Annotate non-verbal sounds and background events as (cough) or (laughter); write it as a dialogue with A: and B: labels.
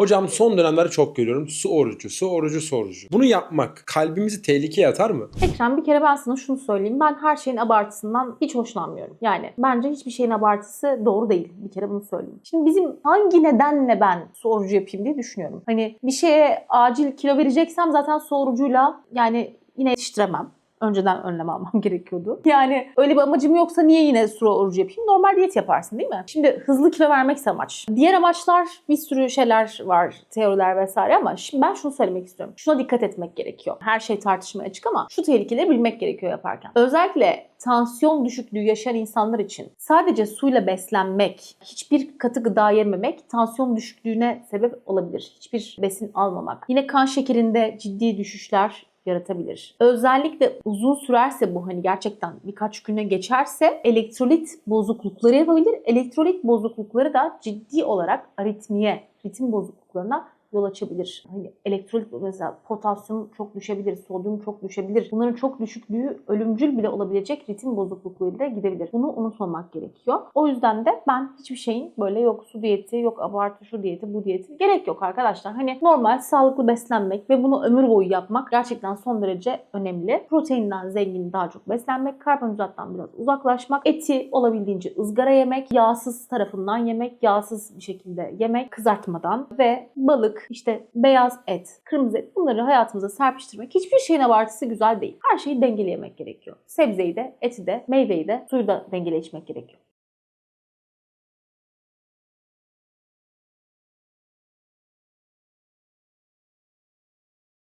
A: Hocam son dönemlerde çok görüyorum. Su orucu, su orucu, su orucu. Bunu yapmak kalbimizi tehlikeye atar mı?
B: Ekrem bir kere ben sana şunu söyleyeyim. Ben her şeyin abartısından hiç hoşlanmıyorum. Yani bence hiçbir şeyin abartısı doğru değil. Bir kere bunu söyleyeyim. Şimdi bizim hangi nedenle ben su orucu yapayım diye düşünüyorum. Hani bir şeye acil kilo vereceksem zaten su orucuyla yani yine yetiştiremem. Önceden önlem almam (laughs) gerekiyordu. Yani öyle bir amacım yoksa niye yine su orucu yapayım? Normal diyet yaparsın değil mi? Şimdi hızlı kilo vermekse amaç. Diğer amaçlar bir sürü şeyler var, teoriler vesaire ama şimdi ben şunu söylemek istiyorum. Şuna dikkat etmek gerekiyor. Her şey tartışmaya açık ama şu tehlikeleri bilmek gerekiyor yaparken. Özellikle tansiyon düşüklüğü yaşayan insanlar için sadece suyla beslenmek, hiçbir katı gıda yememek tansiyon düşüklüğüne sebep olabilir. Hiçbir besin almamak. Yine kan şekerinde ciddi düşüşler yaratabilir. Özellikle uzun sürerse bu hani gerçekten birkaç güne geçerse elektrolit bozuklukları yapabilir. Elektrolit bozuklukları da ciddi olarak aritmiye, ritim bozukluklarına yol açabilir. Hani elektrolit mesela potasyum çok düşebilir, sodyum çok düşebilir. Bunların çok düşüklüğü ölümcül bile olabilecek ritim bozuklukluğuyla da gidebilir. Bunu unutmamak gerekiyor. O yüzden de ben hiçbir şeyin böyle yok su diyeti, yok abartı şu diyeti, bu diyeti gerek yok arkadaşlar. Hani normal sağlıklı beslenmek ve bunu ömür boyu yapmak gerçekten son derece önemli. Proteinden zengin daha çok beslenmek, karbonhidrattan biraz uzaklaşmak, eti olabildiğince ızgara yemek, yağsız tarafından yemek, yağsız bir şekilde yemek, kızartmadan ve balık, işte beyaz et, kırmızı et bunları hayatımıza serpiştirmek hiçbir şeyin abartısı güzel değil. Her şeyi dengeli yemek gerekiyor. Sebzeyi de, eti de, meyveyi de, suyu da dengeli içmek gerekiyor.